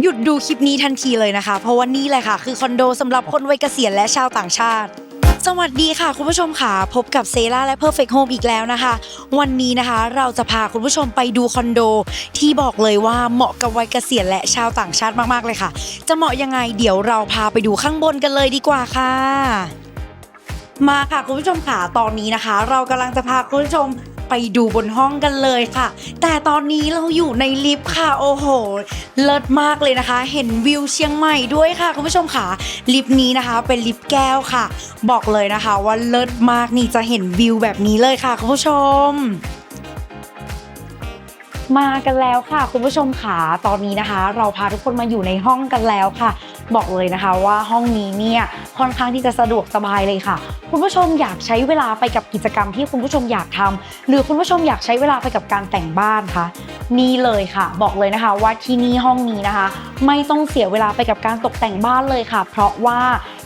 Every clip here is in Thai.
หยุดดูคลิปนี้ทันทีเลยนะคะ เพราะว่านี่แหละค่ะ คือคอนโดสำหรับคนวัยเกษียณและชาวต่างชาติ สวัสดีค่ะ คุณผู้ชมค่ะพบกับเซราและ Perfect Home อีกแล้วนะคะ วันนี้นะคะเราจะพาคุณผู้ชมไปดูคอนโด ที่บอกเลยว่าเหมาะกับวัยเกษียณและชาวต่างชาติมากๆเลยค่ะ จะเหมาะยังไงเดี๋ยวเราพาไปดูข้างบนกันเลยดีกว่าค่ะมาค่ะคุณผู้ชมค่ะตอนนี้นะคะ เรากำลังจะพาคุณผู้ชม ไปดูบนห้องกันเลยค่ะ แต่ตอนนี้เราอยู่ในลิฟต์ค่ะโอ้โห เลิศมากเลยนะคะ เห็นวิวเชียงใหม่ด้วยค่ะคุณผู้ชมค่ะ ลิฟต์นี้นะคะ เป็นลิฟต์แก้วค่ะ บอกเลยนะคะว่าเลิศมากนี่จะเห็นวิวแบบนี้เลยค่ะคุณผู้ชมมากันแล้วค่ะ คุณผู้ชมค่ะตอนนี้นะคะ เราพาทุกคนมาอยู่ในห้องกันแล้วค่ะ บอกเลยนะคะว่าห้องนี้เนี่ยค่อนข้างที่จะสะดวกสบายเลยค่ะ คุณผู้ชมอยากใช้เวลาไปกับกิจกรรมที่คุณผู้ชมอยากทำหรือคุณผู้ชมอยากใช้เวลาไปกับการแต่งบ้านคะนี่เลยค่ะ บอกเลยนะคะว่าที่นี่ห้องนี้นะคะ ไม่ต้องเสียเวลาไปกับการตกแต่งบ้านเลยค่ะ เพราะว่า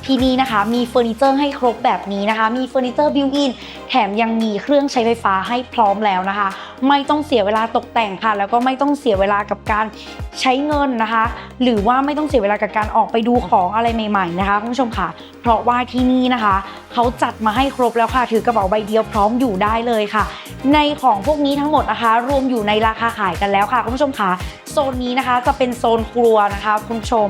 ที่นี่นะคะ มีเฟอร์นิเจอร์ให้ครบแบบนี้นะคะ มีเฟอร์นิเจอร์บิวอินแถมยังมีเครื่องใช้ไฟฟ้าให้พร้อมแล้วนะคะ ไม่ต้องเสียเวลาตกแต่งค่ะ แล้วก็ไม่ต้องเสียเวลากับการใช้เงินนะคะ หรือว่าไม่ต้องเสียเวลากับการออกไปดูของอะไรใหม่ ๆ นะคะคุณผู้ชมค่ะ เพราะว่าที่นี่นะคะ เขาจัดมาให้ครบแล้วค่ะ ถือกระเป๋าใบเดียวพร้อมอยู่ได้เลยค่ะ ในของพวกนี้ทั้งหมดนะคะ รวมอยู่ในราคาขายกันแล้วค่ะคุณผู้ชมค่ะโซนนี้นะคะจะเป็นโซนครัวนะคะคุณผู้ชม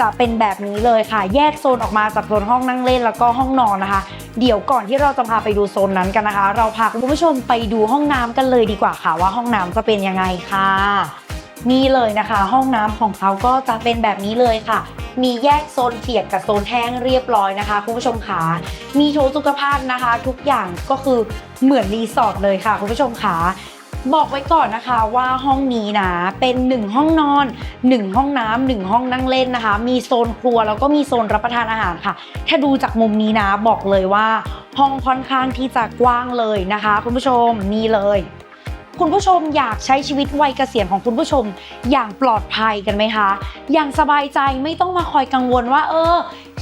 จะเป็นแบบนี้เลยค่ะ แยกโซนออกมาจากโซนห้องนั่งเล่นแล้วก็ห้องนอนนะคะ เดี๋ยวก่อนที่เราจะพาไปดูโซนนั้นกันนะคะ เราพาคุณผู้ชมไปดูห้องน้ำกันเลยดีกว่าค่ะ ว่าห้องน้ำจะเป็นยังไงค่ะ นี่เลยนะคะ ห้องน้ำของเขาก็จะเป็นแบบนี้เลยค่ะ มีแยกโซนเปียกกับโซนแห้งเรียบร้อยนะคะคุณผู้ชมค่ะมีโถสุขภาพนะคะ ทุกอย่างก็คือเหมือนรีสอร์ทเลยค่ะคุณผู้ชมค่ะ บอกไว้ก่อนนะคะว่าห้องนี้นะเป็น 1 ห้องนอน 1 ห้องน้ำหนึ่งห้องนั่งเล่นนะคะ มีโซนครัวแล้วก็มีโซนรับประทานอาหารค่ะ ถ้าดูจากมุมนี้นะบอกเลยว่า ห้องค่อนข้างที่จะกว้างเลยนะคะ คุณผู้ชมนี่เลย คุณผู้ชมอยากใช้ชีวิตวัยเกษียณของคุณผู้ชม อย่างปลอดภัยกันไหมคะ อย่างสบายใจไม่ต้องมาคอยกังวลว่า เออ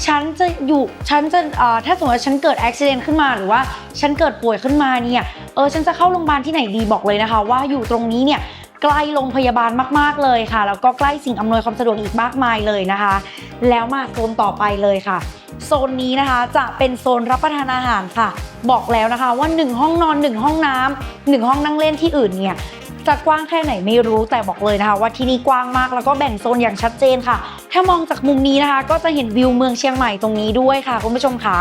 ฉันจะอยู่ฉันจะถ้าสมมติว่าฉันเกิดอุบิเหตุขึ้นมาหรือว่าฉันเกิดป่วยขึ้นมาเนี่ยเออฉันจะเข้าโรงพยาบาลที่ไหนดีบอกเลยนะคะ ว่าอยู่ตรงนี้เนี่ยใกล้โรงพยาบาลมาก ๆ เลยค่ะ แล้วก็ใกล้สิ่งอำนวยความสะดวกอีกมากมายเลยนะคะ แล้วมาโซนต่อไปเลยค่ะ โซนนี้นะคะจะเป็นโซนรับประทานอาหารค่ะ บอกแล้วนะคะว่า 1 ห้องนอน 1 ห้องน้ำหนึ่งห้องนั่งเล่นที่อื่นเนี่ยจะกว้างแค่ไหนไม่รู้แต่บอกเลยนะคะ ว่าที่นี่กว้างมากแล้วก็แบ่งโซนอย่างชัดเจนค่ะ ถ้ามองจากมุมนี้นะคะ ก็จะเห็นวิวเมืองเชียงใหม่ตรงนี้ด้วยค่ะ คุณผู้ชมคะ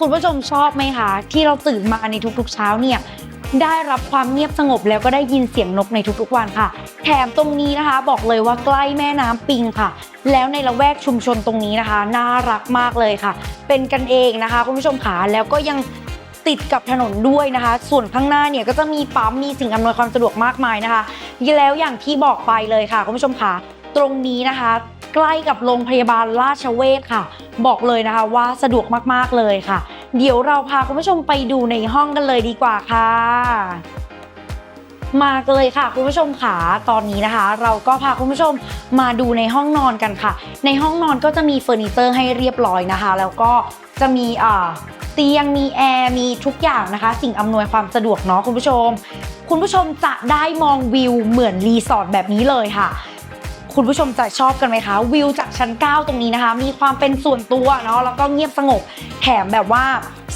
คุณผู้ชมชอบไหมคะ ที่เราตื่นมาในทุกๆเช้าเนี่ยได้รับความเงียบสงบแล้วก็ได้ยินเสียงนกในทุกๆวันค่ะ แถมตรงนี้นะคะ บอกเลยว่าใกล้แม่น้ำปิงค่ะ แล้วในละแวกชุมชนตรงนี้นะคะ น่ารักมากเลยค่ะ เป็นกันเองนะคะ คุณผู้ชมขาแล้วก็ยัง ติดกับถนนด้วยนะคะ ส่วนข้างหน้าเนี่ยก็จะมีปั๊มมีสิ่งอำนวยความสะดวกมากมายนะคะแล้วอย่างที่บอกไปเลยค่ะคุณผู้ชมขาตรงนี้นะคะ ใกล้กับโรงพยาบาลราชเวชค่ะ บอกเลยนะคะว่าสะดวกมากๆเลยค่ะ เดี๋ยวเราพาคุณผู้ชมไปดูในห้องกันเลยดีกว่าค่ะมากเลยค่ะคุณผู้ชมค่ะตอนนี้นะคะ เราก็พาคุณผู้ชมมาดูในห้องนอนกันค่ะ ในห้องนอนก็จะมีเฟอร์นิเจอร์ให้เรียบร้อยนะคะ แล้วก็จะมีอ่า ตียงมีแอร์มีทุกอย่างนะคะ สิ่งอำนวยความสะดวกเนาะคุณผู้ชม คุณผู้ชมจะได้มองวิวเหมือนรีสอร์ทแบบนี้เลยค่ะคุณผู้ชมจะชอบกันไหมคะวิวจากชั้น 9 ตรงนี้นะคะ มีความเป็นส่วนตัวเนาะแล้วก็เงียบสงบแถมแบบว่า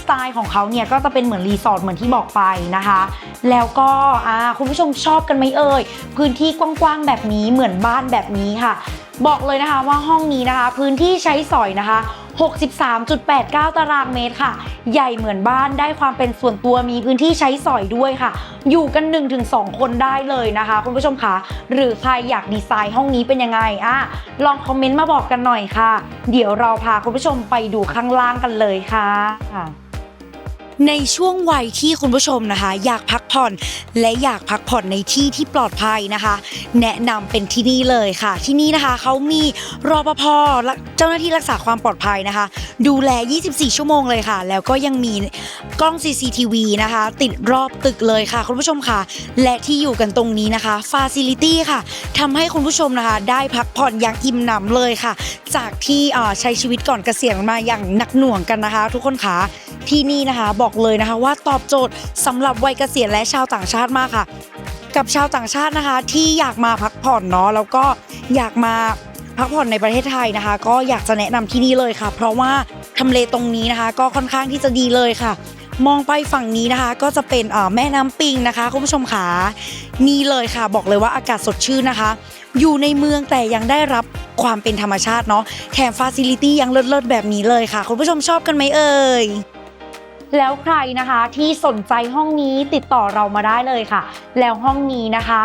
สไตล์ของเขาเนี่ยก็จะเป็นเหมือนรีสอร์ทเหมือนที่บอกไปนะคะ แล้วก็คุณผู้ชมชอบกันไหมเอ่ยพื้นที่กว้างๆแบบนี้เหมือนบ้านแบบนี้ค่ะ บอกเลยนะคะว่าห้องนี้นะคะ พื้นที่ใช้สอยนะคะ 63.89 ตารางเมตรค่ะ ใหญ่เหมือนบ้านได้ความเป็นส่วนตัวมีพื้นที่ใช้สอยด้วยค่ะ อยู่กัน 1-2 คนได้เลยนะคะ คุณผู้ชมคะหรือใครอยากดีไซน์ห้องนี้เป็นยังไงอะลองคอมเมนต์มาบอกกันหน่อยค่ะ เดี๋ยวเราพาคุณผู้ชมไปดูข้างล่างกันเลยค่ะ ในช่วงวัยที่คุณผู้ชมนะคะ อยากพักผ่อนและอยากพักผ่อนในที่ที่ปลอดภัยนะคะ แนะนำเป็นที่นี่เลยค่ะ ที่นี่นะคะเขามีรปภเจ้าหน้าที่รักษาความปลอดภัยนะคะ ดูแล 24 ชั่วโมงเลยค่ะ แล้วก็ยังมีกล้อง CCTV นะคะ ติดรอบตึกเลยค่ะ คุณผู้ชมค่ะ และที่อยู่กันตรงนี้นะคะ Facility ค่ะทำให้คุณผู้ชมนะคะ ได้พักผ่อนอย่างอิ่มหนำเลยค่ะ จากที่ใช้ชีวิตก่อนเกษียณมาอย่างหนักหน่วงกันนะคะ ทุกคนค่ะ ที่นี่นะคะบอกเลยนะคะว่าตอบโจทย์สำหรับวัยเกษียณและชาวต่างชาติมากค่ะ กับชาวต่างชาตินะคะที่อยากมาพักผ่อนเนาะแล้วก็อยากมาพักผ่อนในประเทศไทยนะคะ ก็อยากจะแนะนำที่นี่เลยค่ะ เพราะว่าทำเลตรงนี้นะคะ ก็ค่อนข้างที่จะดีเลยค่ะ มองไปฝั่งนี้นะคะ ก็จะเป็นแม่น้ำปิงนะคะคุณผู้ชมขานี่เลยค่ะ บอกเลยว่าอากาศสดชื่นนะคะ อยู่ในเมืองแต่ยังได้รับความเป็นธรรมชาติเนาะแถมฟาซิลิตี้ยังเลิศๆแบบนี้เลยค่ะ คุณผู้ชมชอบกันไหมเอ่ย แล้วใครนะคะที่สนใจห้องนี้ติดต่อเรามาได้เลยค่ะ แล้วห้องนี้นะคะ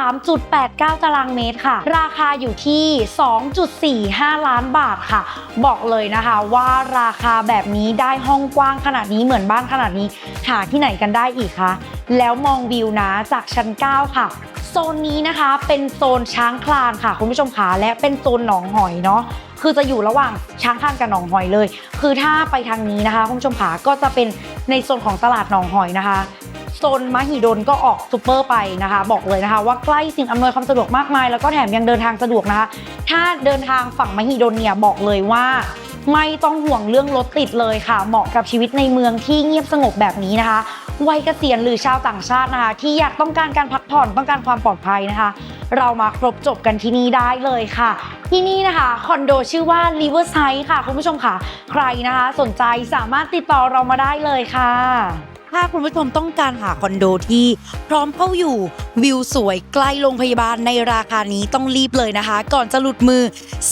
63.89 ตารางเมตรค่ะ ราคาอยู่ที่ 2.45 ล้านบาทค่ะ บอกเลยนะคะว่าราคาแบบนี้ได้ห้องกว้างขนาดนี้เหมือนบ้านขนาดนี้หาที่ไหนกันได้อีกคะแล้วมองวิวนะจากชั้น 9 ค่ะ โซนนี้นะคะเป็นโซนช้างคลานค่ะคุณผู้ชมขาและเป็นโซนหนองหอยเนาะคือจะอยู่ระหว่างช้างคลานกับหนองหอยเลย คือถ้าไปทางนี้นะคะคุณผู้ชมขาก็จะเป็นในโซนของตลาดหนองหอยนะคะโซนมหิดลก็ออกซูเปอร์ไปนะคะ บอกเลยนะคะ ว่าใกล้สิ่งอำนวยความสะดวกมากมาย แล้วก็แถมยังเดินทางสะดวกนะคะ ถ้าเดินทางฝั่งมหิดลเนี่ยบอกเลยว่า ไม่ต้องห่วงเรื่องรถติดเลยค่ะ เหมาะกับชีวิตในเมืองที่เงียบสงบแบบนี้นะคะ วัยเกษียณหรือชาวต่างชาตินะคะ ที่อยากต้องการการพักผ่อนต้องการความปลอดภัยนะคะ เรามาครบจบกันที่นี่ได้เลยค่ะ ที่นี่นะคะคอนโดชื่อว่า Riverside ค่ะคุณผู้ชมค่ะ ใครนะคะ สนใจสามารถติดต่อเรามาได้เลยค่ะ ถ้าคุณผู้ชมต้องการหาคอนโดที่พร้อมเข้าอยู่วิวสวยใกล้โรงพยาบาลในราคานี้ต้องรีบเลยนะคะ ก่อนจะหลุดมือ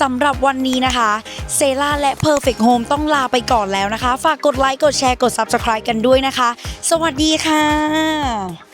สำหรับวันนี้นะคะเซล่าและ Perfect Home ต้องลาไปก่อนแล้วนะคะ ฝากกดไลค์กดแชร์กด Subscribe กันด้วยนะคะ สวัสดีค่ะ